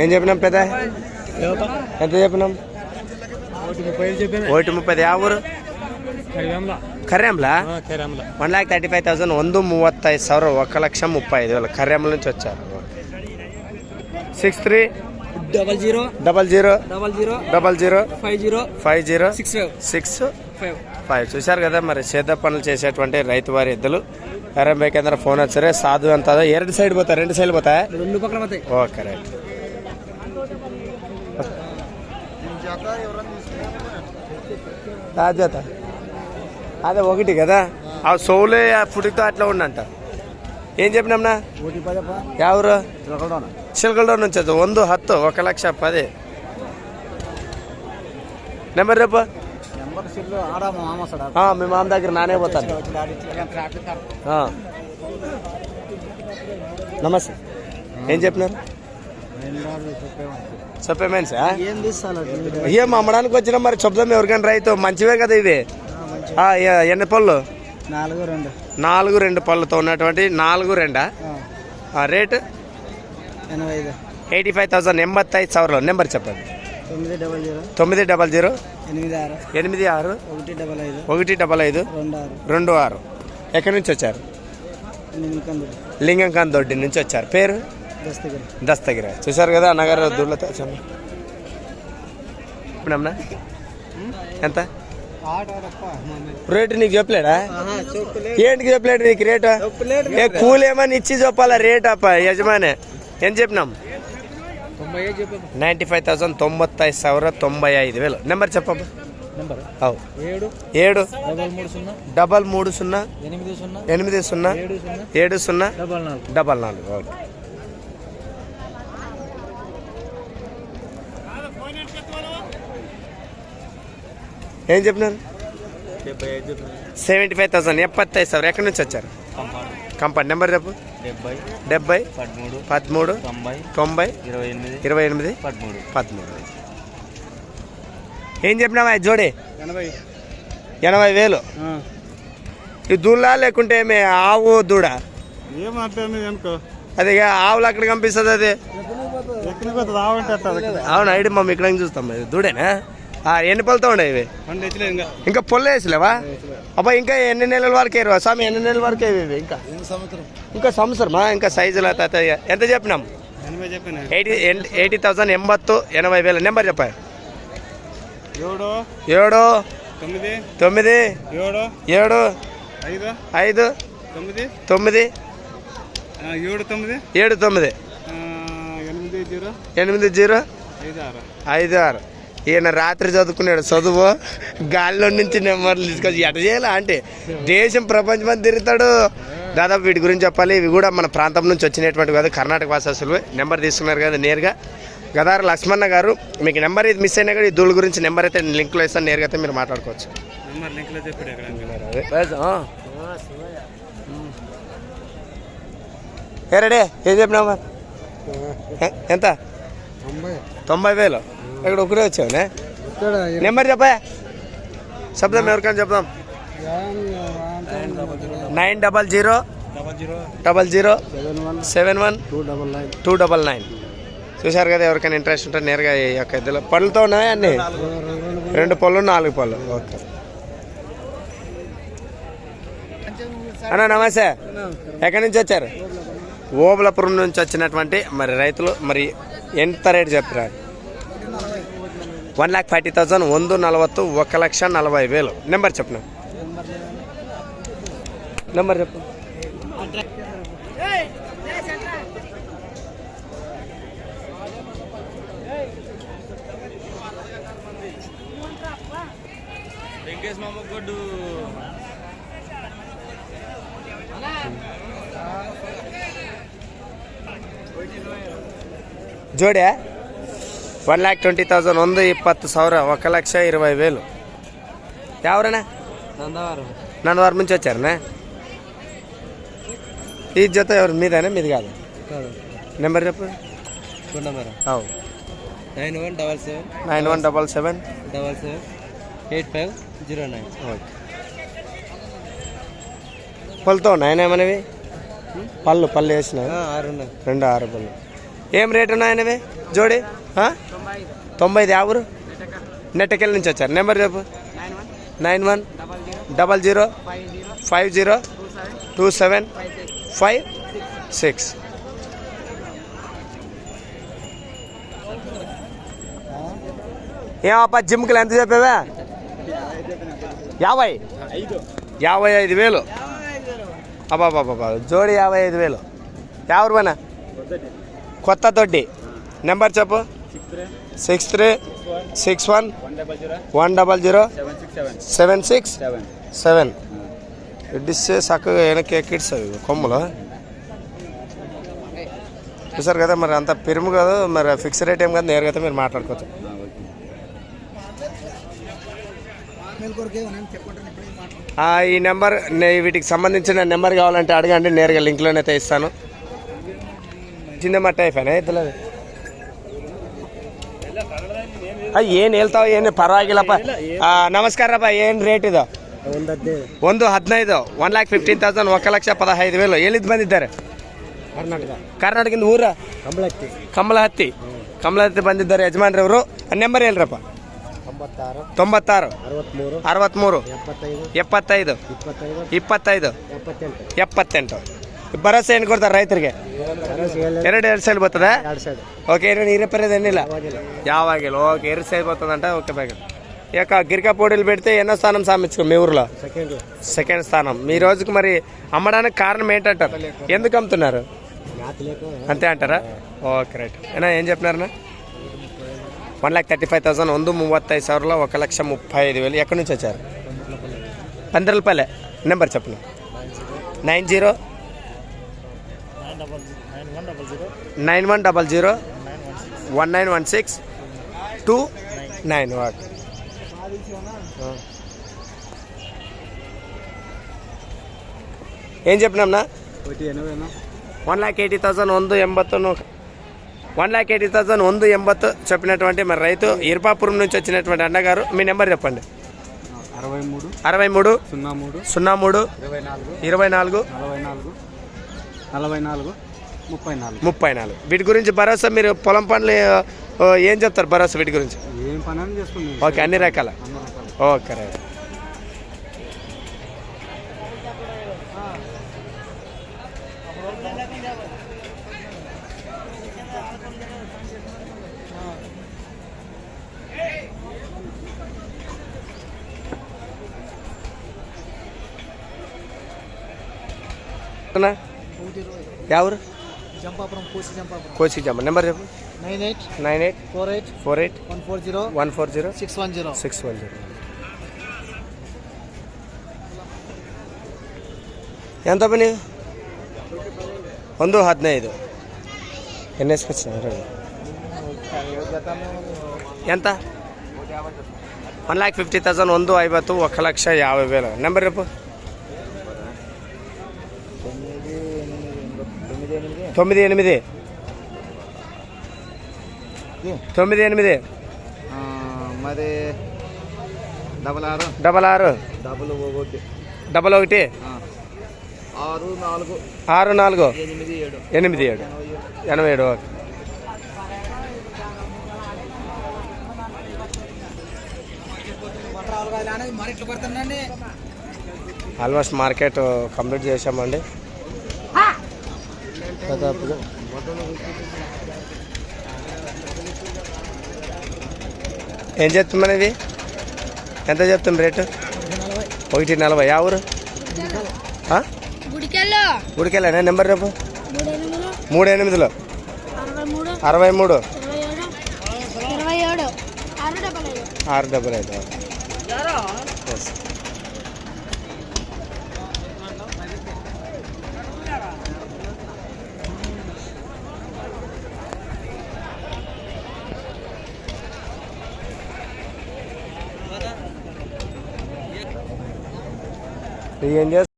ఏం చెప్పినాం పెద్ద ఎంత చెప్పినాం ఒకటి ముప్పై ఐదు చెప్పాను ఒకటి ಮುಪ್ಪತ್ತು ಯಾವ ಊರು ಕರಿವೆಂಬಲ ಕರ್ಯಾಮ್ಲ ಕರಿವೆಂಬಲ one lakh thirty five thousand ಒಂದು ಮೂವತ್ತೈದು ಸಾವಿರ ఒక లక్ష ముప్పై ఐదు వేలు కర్యామ్ల నుంచి వచ్చారు six three double zero double zero double zero double zero five zero five zero six six five. Five. చూశారు కదా మరి సేద పనులు చేసేటువంటి రైతు వారి ఎద్దులు. ఎరంబై కేంద్ర ఫోన్ వచ్చారే సాధు అంత రెండు సైడ్ పోతాయి? రెండు సైడ్ పోతాయి? రెండు పక్కన పోతాయి. Okay right. అదే ఒకటి కదా? ఆ సోలే ఆ ఫుడ్తో అట్లా ఉండంట. ఏం చెప్పినాంనా ఒకటి పదప్ప ಯಾವ್ರು తిరగడం ಚಿಲ್ಗಲ್ಡೋರ್ నుంచి ಅದು ಒಂದು ಹತ್ತು ఒక లక్ష పది నెంబర్ రేపు నెంబర్ సిల్లు ఆడ మామ సడా ఆ, మీ మామ దగ్గర నానే పోతాను ఆ. నమస్తే ఏం చెప్పినారు చెప్పేమేన్ సార్ ఏం తీస్తాను ఏం అమ్మడానికి వచ్చినా మరి చెప్దాం ఎవరికైనా రైతు మంచివే కదా ఇవి ఆ, ఎ- ఎన్ని పళ్ళు నాలుగు రెండు. నాలుగు రెండు పళ్ళతో ఉన్నటువంటి నాలుగు రెండా? రేటు? ఎనభై ఐదు. ఎయిటీ ఫైవ్ థౌసండ్ ఎంబత్తై సవర్లో. నెంబర్ చెప్పండి. తొమ్మిది డబల్ జీరో. తొమ్మిది డబల్ జీరో? ఎనిమిది ఆరు. ఎనిమిది ఆరు? ఒకటి డబల్ ఐదు. ఒకటి డబల్ ఐదు? రెండు ఆరు. రెండు ఆరు. ఎక్కడి నుంచి వచ్చారు? లింగంకాన్ దొడ్డి. నుంచి వచ్చారు. పేరు? దస్తగిరి. దస్తగిరి. చూశారు కదా అన్నగారు దూళ్ళతో వచ్చాము ఎంత? రేటు నీకు చెప్పలేడా? ఏంటికి చెప్పలేడు నీకు రేట్? ఏ కూలేమని ఇచ్చి చెప్పాలా రేట్ అప్ప యజమాని? ఏం చెప్పినాం? నైంటీ ఫైవ్ థౌసండ్ తొంభై సవర తొంభై ఐదు వేలు. నెంబర్ చెప్పమ్మా. ఏడు? డబల్ మూడు సున్నా? ఎనిమిది సున్నా? ఏడు సున్నా? డబల్ నాలుగు ఓకే. ఏం చెప్పినారు? Seventy five thousand. ఎప్పత్తైదు సార్? ఎక్కడి నుంచి వచ్చారు? కంపెనీ నెంబర్ చెప్పు. డెబ్బై. డెబ్బై. పదమూడు. పదమూడు. తొంభై. తొంభై. ఇరవై ఎనిమిది. ఇరవై ఎనిమిది. పదమూడు. పదమూడు. ఏం చెప్పినావా జోడి. ఎనభై. ఎనభై వేలు. ఇది దూలా లేకుంటే ఏమి? ఆవు దూడ? అది ఆవులు అక్కడ కనిపిస్తుంది అది. అవును? ఐడి మమ్మీ ఇక్కడ చూస్తాం దూడేనా? ఎన్ని పళ్ళతో ఉన్నాయి ఇవి? ఇంకా. పొల్ల వేసలేవా? అబ్బా ఇంకా ఎన్ని నెలల వరకు వేరు స్వామి ఎన్ని నెలల వరకు ఇవి ఇంకా? సంవత్సరం. ఇంకా సంవత్సరమా? ఇంకా సైజుల తాత ఎంత చెప్పినాం? ఎయిటీ ఎయిటీ థౌసండ్ ఎంబత్తు ఎనభై వేల. నెంబర్ చెప్పా. ఏడు ఏడు తొమ్మిది తొమ్మిది ఏడు ఏడు ఐదు ఐదు తొమ్మిది తొమ్మిది ఏడు తొమ్మిది ఏడు తొమ్మిది. ఎనిమిది జీరో ఎనిమిది జీరో ఐదు ఆరు. ఐదు ఆరు. ఈయన రాత్రి చదువుకున్నాడు చదువు. గాలిలో నుంచి నెంబర్లు తీసుకొచ్చి ఎట చేయాలా అంటే దేశం ప్రపంచం అంతా తిరుగుతాడు. దాదాపు వీటి గురించి చెప్పాలి. ఇవి కూడా మన ప్రాంతం నుంచి వచ్చినటువంటి కాదు కర్ణాటక వాసస్సులు నెంబర్ తీసుకున్నారు కదా నేరుగా. గదార లక్ష్మణ గారు మీకు నెంబర్ ఇది మిస్ అయినా కూడా ఈ దూళ్ళ గురించి నెంబర్ అయితే లింక్లో ఇస్తాను నేరుగా అయితే మీరు మాట్లాడుకోవచ్చు. ఏ రెడీ. ఏం? ఎ- ఎంత? తొంభై వేలు. ఇక్కడ ఒకరే వచ్చావునే నెంబర్ చెప్పా? చెప్దాం ఎవరికైనా చెప్దాం. Nine double zero. Double zero. Double zero. Seven one. Two double nine. చూశారు కదా ఎవరికైనా ఇంట్రెస్ట్ ఉంటే నేరుగా ఈ యొక్క ఇద్దరు పళ్ళుతో ఉన్నాయి అన్ని? రెండు పళ్ళు. నాలుగు పళ్ళు. ఓకే. అన్న నమస్తే. ఎక్కడి నుంచి వచ్చారు? ఓబులపురం నుంచి వచ్చినటువంటి మరి రైతులు మరి ఎంత రేటు చెప్పారు వన్ ల్యాక్ ఫార్టీ థౌసండ్ వంద నలభై ఒక లక్ష నలభై వేలు. నెంబర్ చెప్పు నెంబర్ చెప్పు. జోడే? ಒನ್ ಲ್ಯಾಕ್ ಟ್ವೆಂಟಿ ತೌಸಂಡ್ ಒಂದು ಇಪ್ಪತ್ತು ಸಾವಿರ ఒక లక్ష ఇరవై వేలు ఎవరన్నా నందవారం నన్ను వారి నుంచి వచ్చారనా ఈ జత ఎవరు మీదేనా మీది కాదు కాదు నెంబర్ చెప్పు గుండమేర అవు nine one double seven nine one double seven double seven eight five zero nine okay పళ్ళుతో నాయనేమనేవి పళ్ళు పళ్ళు వేసిన ఆరు ఉన్నాయి రెండు ఆరు పళ్ళు ఏం రేట్ ఉన్నాయనవి జోడి ఆ? తొంభై ఐదు. యాభై నెట్టకెళ్ళ నుంచి వచ్చారు. నెంబర్ చెప్పు. Nine one double zero five zero two seven five six. ఏమప్పా జిమ్కి ఎంత చెప్పావా? యాభై. యాభై ఐదు వేలు. అబ్బాబాబా జోడి యాభై ఐదు వేలు. ఎవరు కొత్త దొడ్డి నెంబర్ చెప్పు. Six three six one one double zero seven six seven. ఇడ్డిస్తే చక్కగా వెనక్కి ఎక్కిడ్స్ అవి కొమ్మలు? చూసారు కదా మరి అంత పెరుము కాదు మరి ఫిక్స్ రేట్ ఏం కాదు నేరుగా మీరు మాట్లాడుకోవచ్చు. ఈ నెంబర్ వీటికి సంబంధించిన నెంబర్ కావాలంటే అడగండి నేరుగా లింక్లోనైతే ఇస్తాను. చిన్న మట్ట అయిపోయినా ఇద్దలేదు ಏನು ಹೇಳ್ತಾವ ಏನು ಪರವಾಗಿಲ್ಲಪ್ಪ. ನಮಸ್ಕಾರಪ್ಪ ಏನು ರೇಟ್ ಇದು? ಒಂದು ಹದಿನೈದು. ಒನ್ ಲ್ಯಾಕ್ ಫಿಫ್ಟೀನ್ ತೌಸಂಡ್ ಒಂದು ಲಕ್ಷ ಪದಹೈದು ವೇಲು. ಎಲ್ಲಿದ್ದು ಬಂದಿದ್ದಾರೆ? ಕರ್ನಾಟಕ. ಕರ್ನಾಟಕದಿಂದ ಊರ? ಕಂಬಳತ್ತಿ ಕಮಲಹತ್ತಿ ಕಮಲಹತ್ತಿ ಬಂದಿದ್ದಾರೆ ಯಜಮಾನ್ರವರು. ನೆಂಬರ್ ಹೇಳ್ರಪ್ಪ. ತೊಂಬತ್ತಾರು. ಅರವತ್ತ್ಮೂರು ಎಪ್ಪತ್ತೈದು. ಇಪ್ಪತ್ತೈದು. ಎಪ್ಪತ್ತೆಂಟು. ಎಪ್ಪತ್ತೆಂಟು. ಭರವಸೆ ಏನು ಕೊಡ್ತಾರೆ ರೈತರಿಗೆ ಎರಡು ಎರಡು ಸೈಡ್ ಬರ್ತದ ಓಕೆ ಏನು ಈ ರಿಪೇರ್ ಏನಿಲ್ಲ యావాగేలు ఓకే ఎరిస్ అయిపోతుందంట ఓకే బ్యాగ్ ఈ యొక్క గిరికా పోటీలు పెడితే ఎన్నో స్థానం సాధించుకో మీ ఊర్లో? సెకండ్ స్థానం. మీ రోజుకు మరి అమ్మడానికి కారణం ఏంటంటారు? ఎందుకు అమ్ముతున్నారు? అంతే అంటారా? Okay right. ఏనా ఏం చెప్పినారనా one lakh thirty five thousand ಒಂದು ಮೂವತ್ತೈದು ಸಾವಿರದ ఒక లక్ష ముప్పై ఐదు వేలు. ఎక్కడి నుంచి వచ్చారు? పందిరలపల్లె. నెంబర్ చెప్పండి. Nine zero nine one double zero. One nine one six. Two nine. What ఏం చెప్పినాంనా వన్ ల్యాక్ ఎయిటీ థౌసండ్ వంద ఎంబత్తను వన్ ల్యాక్ ఎయిటీ థౌసండ్ వంద ఎంబత్ చెప్పినటువంటి మరి రైతు ఇర్పాపురం నుంచి వచ్చినటువంటి అన్నగారు మీ నెంబర్ చెప్పండి. అరవై మూడు. సున్నా మూడు. ఇరవై నాలుగు. నలభై నాలుగు. ముప్పై నాలుగు. ముప్పై నాలుగు. వీటి గురించి భరోసా మీరు పొలం పనులు ఏం చెప్తారు భరోసా వీటి గురించి? ఓకే అన్ని రకాల. అన్ని రకాలు. Okay right. ఎవరు జంపాపురం పూసి జంపాపురం కోచి జమ్మ నెంబర్ చెప్పు nine eight nine eight four eight four eight one four zero one four zero six one zero six one zero ఎంత పని ಒಂದು ಹದಿನೈದು ಎನ್ ಎಸ್ ఎంత వన్ ల్యాక్ ఫిఫ్టీ థౌసండ్ ಒಂದು ಐವತ್ತು ఒక లక్ష యాభై వేలు నెంబర్ రేపు తొమ్మిది ఎనిమిది. తొమ్మిది ఎనిమిది. మరి డబల్ ఆరు. డబల్ ఆరు. డబల్ ఒకటి. డబల్ ఒకటి. ఆరు నాలుగు. ఆరు నాలుగు. ఎనిమిది ఏడు. ఎనిమిది ఏడు. ఎనభై ఏడు ఓకే. ఆల్మోస్ట్ మార్కెట్ కంప్లీట్ చేసామండి దాదాపుగా ఏం చెప్తున్నాను ఇది ఎంత చెప్తుంది రేటు? ఒకటి నలభై. యా ఊరు? ఆ? గుడికెళ్ళు. నెంబర్ రేపు మూడు ఎనిమిదిలో అరవై మూడు. ఆరు డబల్ ఐదు. ఏం చేస్తా